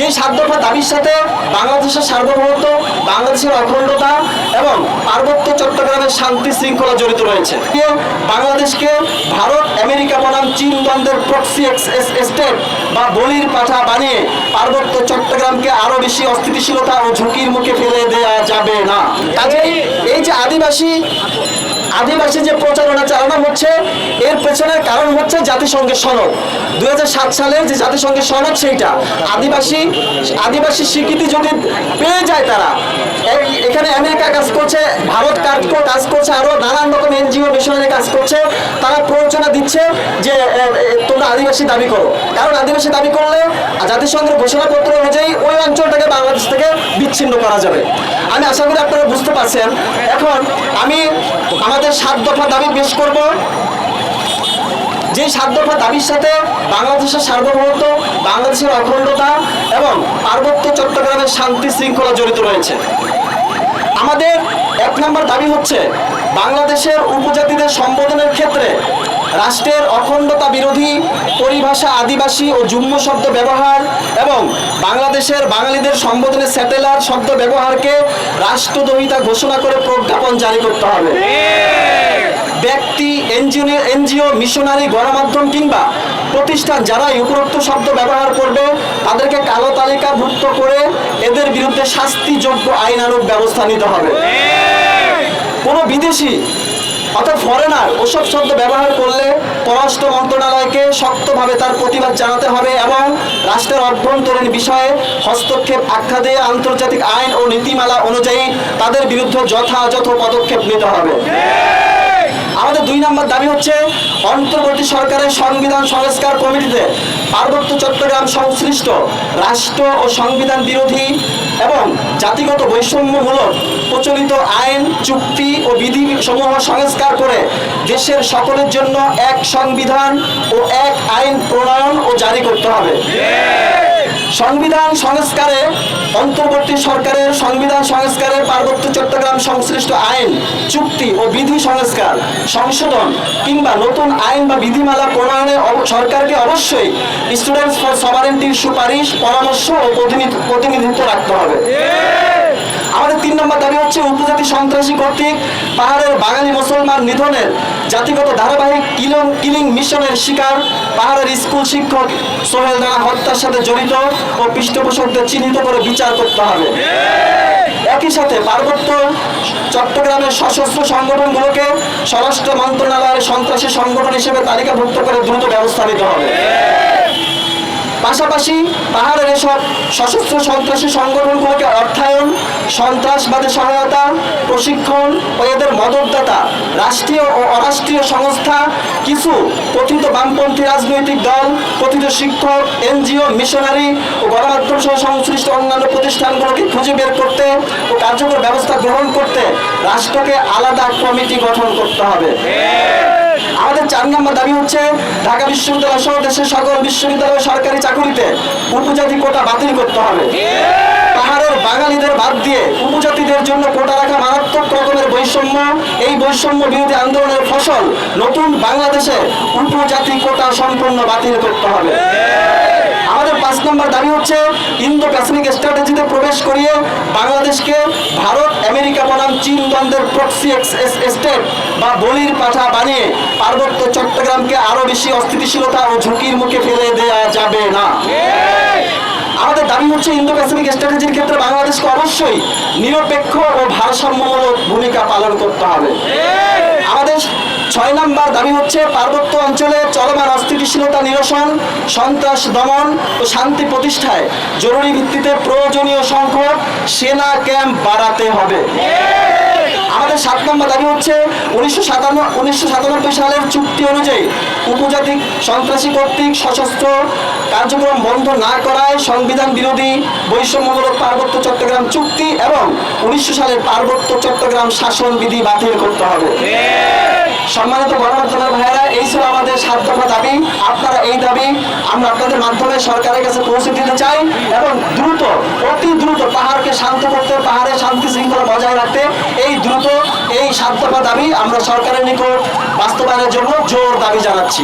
যে সাত দফা দাবির সাথে বাংলাদেশের সার্বভৌমত্ব, বাংলাদেশের অখণ্ডতা এবং পার্বত্য চট্টগ্রামের শান্তি শৃঙ্খলা জড়িত রয়েছে। বাংলাদেশকে ভারত, আমেরিকা বনাম চীন দ্বন্দ্বের প্রক্সি স্টেট বা বলির পাঠা বানিয়ে পার্বত্য চট্টগ্রামকে আরও বেশি অস্থিতিশীলতা ও ঝুঁকির মুখে ফেলে দেওয়া যাবে না। কাজেই এই যে আদিবাসী আদিবাসী যে প্রচারণা চালানো হচ্ছে, এর পেছনের কারণ হচ্ছে জাতিসংঘের সনদ। দুই সালের যে জাতিসংঘের সনদ সেইটা। আদিবাসী আদিবাসী স্বীকৃতি যদি পেয়ে যায় তারা এখানে আমেরিকা কাজ করছে, ভারত কাজ কর- কাজ করছে, আরও নানান রকম এনজিও মিশনারি কাজ করছে, তারা প্ররোচনা দিচ্ছে যে তোমরা আদিবাসী দাবি করো। কারণ আদিবাসী দাবি করলে জাতিসংঘের ঘোষণাপত্র অনুযায়ী ওই অঞ্চলটাকে বাংলাদেশ থেকে বিচ্ছিন্ন করা যাবে। আমি আশা করি আপনারা বুঝতে পারছেন। এখন আমি আমাদের সাত দফা দাবি পেশ করব। যে সাত দফা দাবির সাথে বাংলাদেশের সার্বভৌমত্ব, বাংলাদেশের অখণ্ডতা এবং পার্বত্য চট্টগ্রামের শান্তি শৃঙ্খলা জড়িত রয়েছে। আমাদের এক নম্বর দাবি হচ্ছে, বাংলাদেশের উপজাতিদের সম্বোধনের ক্ষেত্রে রাষ্ট্রের অখণ্ডতা বিরোধী পরিভাষা আদিবাসী ও যুগ্ম শব্দ ব্যবহার এবং বাংলাদেশের বাঙালিদের সম্বোধনে স্যাটেলার শব্দ ব্যবহারকে রাষ্ট্রদ্রোহিতা ঘোষণা করে প্রজ্ঞাপন জারি করতে হবে। ব্যক্তি এনজিও এনজিও, মিশনারি, গণমাধ্যম কিংবা প্রতিষ্ঠান যারা উপরোক্ত শব্দ ব্যবহার করবে, তাদেরকে কালো তালিকাভুক্ত করে এদের বিরুদ্ধে শাস্তিযোগ্য আইনানুগ ব্যবস্থা নিতে হবে। কোনো বিদেশি অর্থাৎ ফরেনার ওসব শব্দ ব্যবহার করলে পররাষ্ট্র মন্ত্রণালয়কে শক্তভাবে তার প্রতিবাদ জানাতে হবে এবং রাষ্ট্রের অভ্যন্তরীণ বিষয়ে হস্তক্ষেপ আখ্যা দিয়ে আন্তর্জাতিক আইন ও নীতিমালা অনুযায়ী তাদের বিরুদ্ধে যথাযথ পদক্ষেপ নিতে হবে। আমাদের দুই নম্বর দাবি হচ্ছে অন্তর্বর্তী সরকারের সংবিধান সংস্কার কমিটিতে পার্বত্য চট্টগ্রাম সংশ্লিষ্ট রাষ্ট্র ও সংবিধান বিরোধী এবং জাতিগত বৈষম্যমূলক প্রচলিত আইন, চুক্তি ও বিধি সমূহ সংস্কার করে দেশের সকলের জন্য এক সংবিধান ও এক আইন প্রণয়ন ও জারি করতে হবে। সংবিধান সংস্কারে অন্তর্বর্তী সরকারের সংবিধান সংস্কারে পার্বত্য চট্টগ্রাম সংশ্লিষ্ট আইন, চুক্তি ও বিধি সংস্কার, সংশোধন কিংবা নতুন আইন বা বিধিমালা প্রণয়নে সরকারকে অবশ্যই স্টুডেন্টস ফর সভারেন্টির সুপারিশ, পরামর্শ ও প্রতিনিধি- প্রতিনিধিত্ব রাখতে হবে। আমাদের তিন নম্বর দাবি হচ্ছে উপজাতি সন্ত্রাসী কর্তৃক পাহাড়ের বাঙালি মুসলমান নিধনের জাতিগত ধারাবাহিক কিলং, কিলিং মিশনের শিকার পাহাড়ের স্কুল শিক্ষক সোহেল রানা হত্যার সাথে জড়িত ও পৃষ্ঠপোষকদের চিহ্নিত করে বিচার করতে হবে। একই সাথে পার্বত্য চট্টগ্রামের সশস্ত্র সংগঠনগুলোকে স্বরাষ্ট্র মন্ত্রণালয়ের সন্ত্রাসী সংগঠন হিসেবে তালিকাভুক্ত করে দ্রুত ব্যবস্থা নিতে হবে। পাশাপাশি পাহাড়ের এসব সশস্ত্র সন্ত্রাসী সংগঠনগুলোকে অর্থায়ন, সন্ত্রাসবাদে সহায়তা, প্রশিক্ষণ ও এদের মদতদাতা, রাষ্ট্রীয় ও অরাষ্ট্রীয় সংস্থা, কিছু কথিত বামপন্থী রাজনৈতিক দল, কথিত শিক্ষক, এনজিও, মিশনারি ও গণমাধ্যম সহ সংশ্লিষ্ট অন্যান্য প্রতিষ্ঠানগুলোকে খুঁজে বের করতে ও কার্যকর ব্যবস্থা গ্রহণ করতে রাষ্ট্রকে আলাদা কমিটি গঠন করতে হবে। আমাদের চার নম্বর দাবি হচ্ছে, ঢাকা বিশ্ববিদ্যালয় সহ দেশের সকল বিশ্ববিদ্যালয় সরকারি চাকুরিতে উপজাতি কোটা বাতিল করতে হবে। পাহাড়ের বাঙালিদের বাদ দিয়ে উপজাতিদের জন্য কোটা রাখা মারাত্মক রকমের বৈষম্য। এই বৈষম্য বিরোধী আন্দোলনের ফসল নতুন বাংলাদেশে উপজাতি কোটা সম্পূর্ণ বাতিল করতে হবে। পাঁচ নম্বর দাবি হচ্ছে ইন্দো প্যাসিফিক স্ট্র্যাটেজিতে প্রবেশ করিয়ে বাংলাদেশকে ভারত, আমেরিকা বনাম চীন দ্বন্দ্বের প্রক্সি স্টেট বা বলির পাঠা বানিয়ে পার্বত্য চট্টগ্রামকে আরও বেশি অস্থিতিশীলতা ও ঝুঁকির মুখে ফেলে দেওয়া যাবে না। আমাদের দাবি হচ্ছে ইন্দো প্যাসিফিক স্ট্র্যাটেজির ক্ষেত্রে বাংলাদেশকে অবশ্যই নিরপেক্ষ ও ভারসাম্যমূলক ভূমিকা পালন করতে হবে। আমাদের ছয় নম্বর দাবি হচ্ছে পার্বত্য অঞ্চলে চলমান অস্থিতিশীলতা নিরসন, সন্ত্রাস দমন ও শান্তি প্রতিষ্ঠায় জরুরি ভিত্তিতে প্রয়োজনীয় সংখ্যক সেনা ক্যাম্প বাড়াতে হবে। আমাদের সাত নম্বর দাবি হচ্ছে উনিশশো সাতান্ন, উনিশশো সাতানব্বই সালের চুক্তি অনুযায়ী উপজাতি সন্ত্রাসী কর্তৃক সশস্ত্র কার্যক্রম বন্ধ না করায় সংবিধান বিরোধী বৈষম্যমূলক পার্বত্য চট্টগ্রাম চুক্তি এবং উনিশশো সালের পার্বত্য চট্টগ্রাম শাসন বিধি বাতিল করতে হবে। সম্মানিত গণমাধ্যমের ভাইয়েরা, এই ছিল আমাদের সার্থক দাবি। আপনারা এই দাবি আমরা আপনাদের মাধ্যমে সরকারের কাছে পৌঁছে দিতে চাই এবং দ্রুত, অতি দ্রুত পাহাড়কে শান্ত করতে পাহাড়ে শান্তি শৃঙ্খলা বজায় রাখতে এই দ্রুত, এই সার্থক দাবি আমরা সরকারের নিকট বাস্তবায়নের জন্য জোর দাবি জানাচ্ছি।